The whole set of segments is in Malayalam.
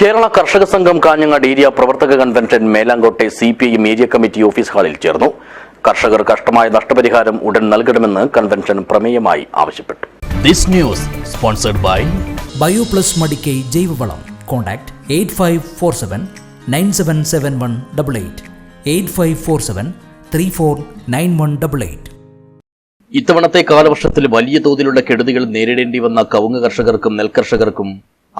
കേരള കർഷക സംഘം കാഞ്ഞങ്ങാട് ഏരിയ പ്രവർത്തക convention മേലാങ്കോട്ടെ C P I area committee office ഹാളിൽ ചേർന്നു. കർഷകർ കഷ്ടമായ നഷ്ടപരിഹാരം ഉടൻ നൽകണമെന്ന് കൺവെൻഷൻ പ്രമേയമായി ആവശ്യപ്പെട്ടു. This news sponsored by Bioplus Madikai ജൈവവളം. Contact eight five four seven nine seven seven one double eight. Eight five four seven three four nine one double eight. ഇത്തവണത്തെ കാലവർഷത്തിൽ വലിയ തോതിലുള്ള കെടുതികൾ നേരിടേണ്ടി വന്ന കവുങ്ങ് കർഷകർക്കും നെൽകർഷകർക്കും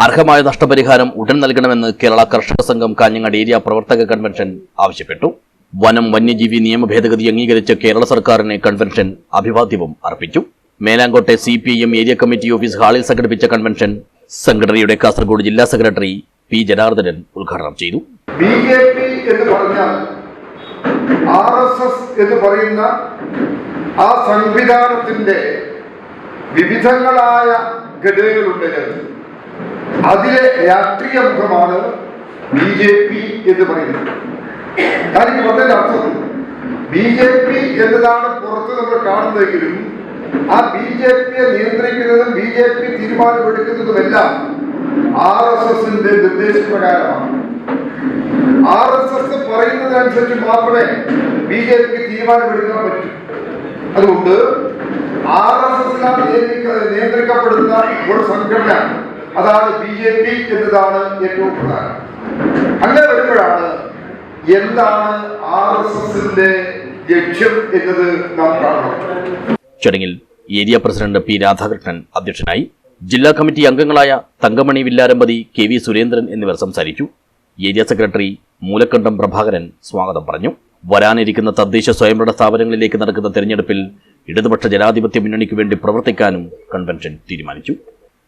അർഹമായ നഷ്ടപരിഹാരം ഉടൻ നൽകണമെന്ന് കേരള കർഷക സംഘം കാഞ്ഞങ്ങാട് ഏരിയ പ്രവർത്തക കൺവെൻഷൻ ആവശ്യപ്പെട്ടു. വനം വന്യജീവി നിയമ ഭേദഗതി അംഗീകരിച്ച കേരള സർക്കാരിനെ കൺവെൻഷൻ അഭിവാദ്യവും അർപ്പിച്ചു. മേലാങ്കോട്ടെ C P M area committee office ഹാളിൽ സംഘടിപ്പിച്ച കൺവെൻഷൻ സംഘടനയുടെ കാസർഗോഡ് ജില്ലാ സെക്രട്ടറി പി ജനാർദ്ദനൻ ഉദ്ഘാടനം ചെയ്തു. എന്ന് എന്ന് പറയുന്ന ആ സംവിധാനത്തിന്റെ വിവിധങ്ങളായ ഘടകങ്ങളുണ്ട്. അതിലെ രാഷ്ട്രീയ മുഖമാണ് ബി ജെ പി എന്ന് പറയുന്നത്. കാര്യം പറഞ്ഞതിന്റെ അർത്ഥം ബി ജെ പി എന്നതാണ് പുറത്ത് നമ്മൾ കാണുന്നതെങ്കിലും ആ ബി ജെ പിയെ നിയന്ത്രിക്കുന്നതും ബി ജെ പി തീരുമാനമെടുക്കുന്നതുമെല്ലാം ആർ എസ് എസിന്റെ നിർദ്ദേശപ്രകാരമാണ്. ആർ എസ് എസ് പറയുന്നതനുസരിച്ച് മാത്രമേ ബി ജെ പിക്ക് തീരുമാനമെടുക്കാൻ പറ്റൂ. അതുകൊണ്ട് ആർ എസ് എസിനാൽ നിയന്ത്രിക്കപ്പെടുന്ന ഒരു സംഘടന അതാണ് ബി ജെ പി എന്നതാണ് ഏറ്റവും പ്രധാനം. അങ്ങനെ വരുമ്പോഴാണ് എന്താണ് ആർ എസ് എസിന്റെ ലക്ഷ്യം എന്നത് നാം കാണണം ചടങ്ങിൽ ഏരിയ പ്രസിഡന്റ് പി രാധാകൃഷ്ണൻ അധ്യക്ഷനായി ജില്ലാ കമ്മിറ്റി അംഗങ്ങളായ തങ്കമണി വില്ലാരമ്പതി കെ വി സുരേന്ദ്രൻ എന്നിവർ സംസാരിച്ചു. ഏരിയ സെക്രട്ടറി മൂലക്കണ്ടം പ്രഭാകരൻ സ്വാഗതം പറഞ്ഞു. വരാനിരിക്കുന്ന തദ്ദേശ സ്വയംഭരണ സ്ഥാപനങ്ങളിലേക്ക് നടക്കുന്ന തെരഞ്ഞെടുപ്പിൽ ഇടതുപക്ഷ ജനാധിപത്യ മുന്നണിക്ക് വേണ്ടി പ്രവർത്തിക്കാനും കൺവെൻഷൻ തീരുമാനിച്ചു.